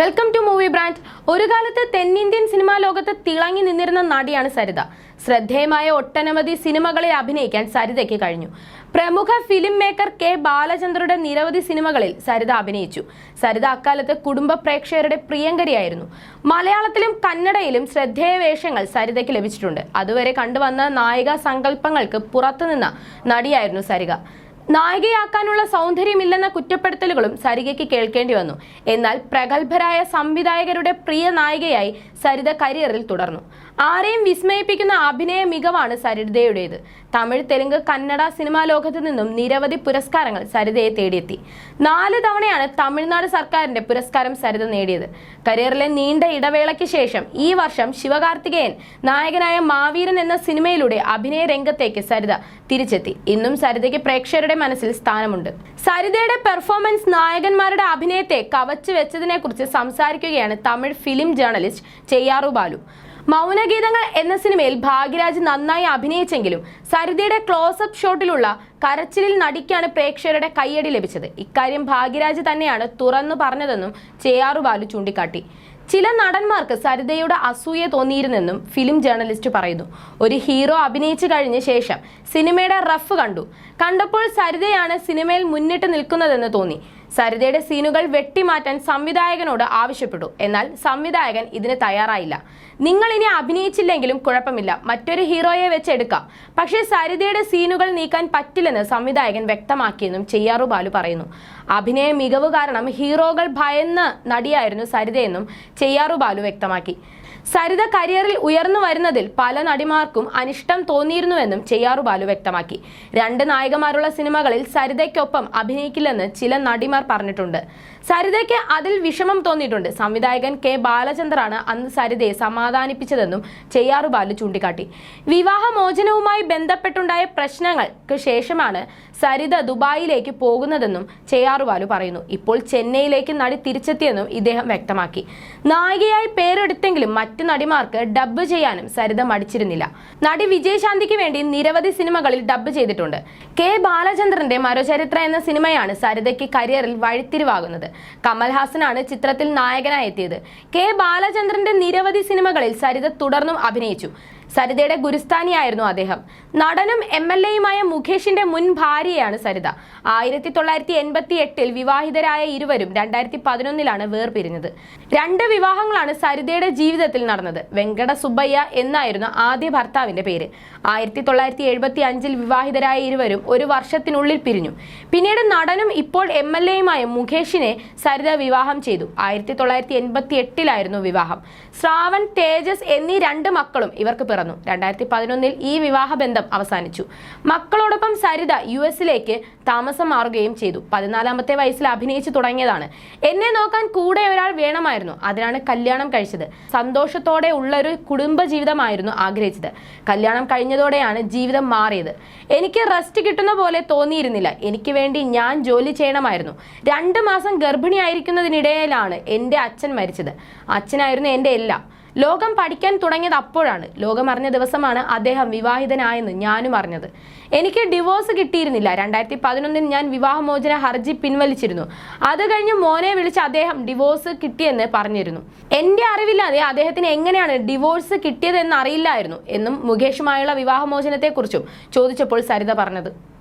Welcome to movie brand ഒരു കാലത്ത് തെന്നിന്ത്യൻ സിനിമാ ലോകത്ത് തിളങ്ങി നിന്നിരുന്ന നടിയാണ് സരിത. ശ്രദ്ധേയമായ ഒട്ടനവധി സിനിമകളിൽ അഭിനയിക്കാൻ സരിതയ്ക്ക് കഴിഞ്ഞു. പ്രമുഖ ഫിലിം മേക്കർ കെ ബാലചന്ദ്രയുടെ നിരവധി സിനിമകളിൽ സരിത അഭിനയിച്ചു. സരിത അക്കാലത്ത് കുടുംബ പ്രേക്ഷകരുടെ പ്രിയങ്കരിയായിരുന്നു. മലയാളത്തിലും കന്നഡയിലും ശ്രദ്ധേയ വേഷങ്ങൾ സരിതയ്ക്ക് ലഭിച്ചിട്ടുണ്ട്. അതുവരെ കണ്ടുവന്ന നായിക സങ്കല്പങ്ങൾക്ക് പുറത്തുനിന്ന നടിയായിരുന്നു സരിക നായികയാക്കാനുള്ള സൗന്ദര്യമില്ലെന്ന കുറ്റപ്പെടുത്തലുകളും സരികയ്ക്ക് കേൾക്കേണ്ടി വന്നു. എന്നാൽ പ്രഗത്ഭരായ സംവിധായകരുടെ പ്രിയ നായികയായി സരിത കരിയറിൽ തുടർന്നു. ആരെയും വിസ്മയിപ്പിക്കുന്ന അഭിനയ മികവാണ് സരിതയുടേത്. തമിഴ് തെലുങ്ക് കന്നഡ സിനിമാ ലോകത്തു നിന്നും നിരവധി പുരസ്കാരങ്ങൾ സരിതയെ തേടിയെത്തി. നാല് തവണയാണ് തമിഴ്നാട് സർക്കാരിന്റെ പുരസ്കാരം സരിത നേടിയത്. കരിയറിലെ നീണ്ട ഇടവേളയ്ക്ക് ശേഷം ഈ വർഷം ശിവകാർത്തികേയൻ നായകനായ മാവീരൻ എന്ന സിനിമയിലൂടെ അഭിനയ രംഗത്തേക്ക് സരിത തിരിച്ചെത്തി. ഇന്നും സരിതയ്ക്ക് പ്രേക്ഷകരുടെ മനസ്സിൽ സ്ഥാനമുണ്ട്. സരിതയുടെ പെർഫോമൻസ് നായകന്മാരുടെ അഭിനയത്തെ കവച്ചു വെച്ചതിനെക്കുറിച്ച് സംസാരിക്കുകയാണ് തമിഴ് ഫിലിം ജേർണലിസ്റ്റ് ചെയ്യാറു ബാലു. മൗനഗീതങ്ങൾ എന്ന സിനിമയിൽ ഭാഗ്യരാജ് നന്നായി അഭിനയിച്ചെങ്കിലും സരിതയുടെ ക്ലോസപ്പ് ഷോട്ടിലുള്ള കരച്ചിലിൽ നടിക്കാണ് പ്രേക്ഷകരുടെ കയ്യടി ലഭിച്ചത്. ഇക്കാര്യം ഭാഗ്യരാജ് തന്നെയാണ് തുറന്നു പറഞ്ഞതെന്നും ചെയ്യാറു ബാലു ചൂണ്ടിക്കാട്ടി. ചില നടന്മാർക്ക് സരിതയുടെ അസൂയ തോന്നിയിരുന്നെന്നും ഫിലിം ജേർണലിസ്റ്റ് പറയുന്നു. ഒരു ഹീറോ അഭിനയിച്ചു കഴിഞ്ഞ ശേഷം സിനിമയുടെ റഫ് കണ്ടു. കണ്ടപ്പോൾ സരിതയാണ് സിനിമയിൽ മുന്നിട്ട് നിൽക്കുന്നതെന്ന് തോന്നി. സരിതയുടെ സീനുകൾ വെട്ടിമാറ്റാൻ സംവിധായകനോട് ആവശ്യപ്പെട്ടു. എന്നാൽ സംവിധായകൻ ഇതിന് തയ്യാറായില്ല. നിങ്ങൾ ഇനി അഭിനയിച്ചില്ലെങ്കിലും കുഴപ്പമില്ല. മറ്റൊരു ഹീറോയെ വെച്ച് എടുക്കാം. പക്ഷേ സരിതയുടെ സീനുകൾ നീക്കാൻ പറ്റില്ലെന്ന് സംവിധായകൻ വ്യക്തമാക്കിയെന്നും ചെയ്യാറു ബാലു പറയുന്നു. അഭിനയ മികവ് കാരണം ഹീറോകൾ ഭയന്ന് നടിയായിരുന്നു സരിതയെന്നും ചെയ്യാറു ബാലു വ്യക്തമാക്കി. സരിത കരിയറിൽ ഉയർന്നു വരുന്നതിൽ പല നടിമാർക്കും അനിഷ്ടം തോന്നിയിരുന്നുവെന്നും ചെയ്യാറു ബാലു വ്യക്തമാക്കി. രണ്ട് നായകന്മാരുള്ള സിനിമകളിൽ സരിതയ്ക്കൊപ്പം അഭിനയിക്കില്ലെന്ന് ചില നടിമാർ പറഞ്ഞിട്ടുണ്ട്. സരിതയ്ക്ക് അതിൽ വിഷമം തോന്നിയിട്ടുണ്ട്. സംവിധായകൻ കെ ബാലചന്ദ്രാണ് അന്ന് സരിതയെ സമാധാനിപ്പിച്ചതെന്നും ചെയ്യാറു ബാലു ചൂണ്ടിക്കാട്ടി. വിവാഹമോചനവുമായി ബന്ധപ്പെട്ടുണ്ടായ പ്രശ്നങ്ങൾക്ക് ശേഷമാണ് സരിത ദുബായിലേക്ക് പോകുന്നതെന്നും ചെയ്യാറു ബാലു പറയുന്നു. ഇപ്പോൾ ചെന്നൈയിലേക്ക് നടി തിരിച്ചെത്തിയെന്നും ഇദ്ദേഹം വ്യക്തമാക്കി. നായികയായി പേരെടുത്തെങ്കിലും നടിമാർക്ക് ഡബ്ബ് ചെയ്യാനും സരിത മടിച്ചിരുന്നില്ല നടി വിജയശാന്തിക്ക് വേണ്ടി നിരവധി സിനിമകളിൽ ഡബ്ബ് ചെയ്തിട്ടുണ്ട്. കെ ബാലചന്ദ്രന്റെ മരോചരിത്ര എന്ന സിനിമയാണ് സരിതയ്ക്ക് കരിയറിൽ വഴിത്തിരിവാകുന്നത്. കമൽഹാസനാണ് ചിത്രത്തിൽ നായകനായി എത്തിയത് കെ ബാലചന്ദ്രന്റെ നിരവധി സിനിമകളിൽ സരിത തുടർന്നും അഭിനയിച്ചു. സരിതയുടെ ഗുരുസ്ഥാനിയായിരുന്നു അദ്ദേഹം. നടനും എം എൽ എയുമായ മുകേഷിന്റെ മുൻ ഭാര്യയാണ് സരിത. ആയിരത്തി തൊള്ളായിരത്തി എൺപത്തി എട്ടിൽ വിവാഹിതരായ ഇരുവരും രണ്ടായിരത്തി പതിനൊന്നിലാണ് വേർപിരിഞ്ഞത്. രണ്ട് വിവാഹങ്ങളാണ് സരിതയുടെ ജീവിതത്തിൽ നടന്നത്. വെങ്കട സുബ്ബയ്യ എന്നായിരുന്നു ആദ്യ ഭർത്താവിന്റെ പേര്. ആയിരത്തി തൊള്ളായിരത്തി എഴുപത്തി അഞ്ചിൽ വിവാഹിതരായ ഇരുവരും ഒരു വർഷത്തിനുള്ളിൽ പിരിഞ്ഞു. പിന്നീട് നടനും ഇപ്പോൾ എം എൽ എയുമായ മുകേഷിനെ സരിത വിവാഹം ചെയ്തു. ആയിരത്തി തൊള്ളായിരത്തി എൺപത്തി എട്ടിലായിരുന്നു വിവാഹം. ശ്രാവൺ തേജസ് എന്നീ രണ്ട് മക്കളും ഇവർക്ക് പിറന്നു. രണ്ടായിരത്തി പതിനൊന്നിൽ ഈ വിവാഹബന്ധം അവസാനിച്ചു. മക്കളോടൊപ്പം സരിത യു എസിലേക്ക് താമസം മാറുകയും ചെയ്തു. പതിനാലാമത്തെ വയസ്സിൽ അഭിനയിച്ചു തുടങ്ങിയതാണ്. എന്നെ നോക്കാൻ കൂടെ ഒരാൾ വേണമായിരുന്നു. അതിനാണ് കല്യാണം കഴിച്ചത്. സന്തോഷത്തോടെ ഉള്ളൊരു കുടുംബ ജീവിതമായിരുന്നു ആഗ്രഹിച്ചത്. കല്യാണം കഴിഞ്ഞതോടെയാണ് ജീവിതം മാറിയത്. എനിക്ക് റെസ്റ്റ് കിട്ടുന്ന പോലെ തോന്നിയിരുന്നില്ല. എനിക്ക് വേണ്ടി ഞാൻ ജോലി ചെയ്യണമായിരുന്നു. രണ്ട് മാസം ഗർഭിണിയായിരിക്കുന്നതിനിടയിലാണ് എന്റെ അച്ഛൻ മരിച്ചത്. അച്ഛനായിരുന്നു എന്റെ എല്ലാം. ലോകം പഠിക്കാൻ തുടങ്ങിയത് അപ്പോഴാണ്. ലോകം അറിഞ്ഞ ദിവസമാണ് അദ്ദേഹം വിവാഹിതനായെന്ന് ഞാനും അറിഞ്ഞത്. എനിക്ക് ഡിവോഴ്സ് കിട്ടിയിരുന്നില്ല. രണ്ടായിരത്തി പതിനൊന്നിൽ ഞാൻ വിവാഹമോചന ഹർജി പിൻവലിച്ചിരുന്നു. അത് കഴിഞ്ഞ് മോനെ വിളിച്ച് അദ്ദേഹം ഡിവോഴ്സ് കിട്ടിയെന്ന് പറഞ്ഞിരുന്നു. എന്റെ അറിവില്ലാതെ അദ്ദേഹത്തിന് എങ്ങനെയാണ് ഡിവോഴ്സ് കിട്ടിയതെന്ന് അറിയില്ലായിരുന്നു എന്നും മുകേഷുമായുള്ള വിവാഹമോചനത്തെക്കുറിച്ചും ചോദിച്ചപ്പോൾ സരിത പറഞ്ഞത്.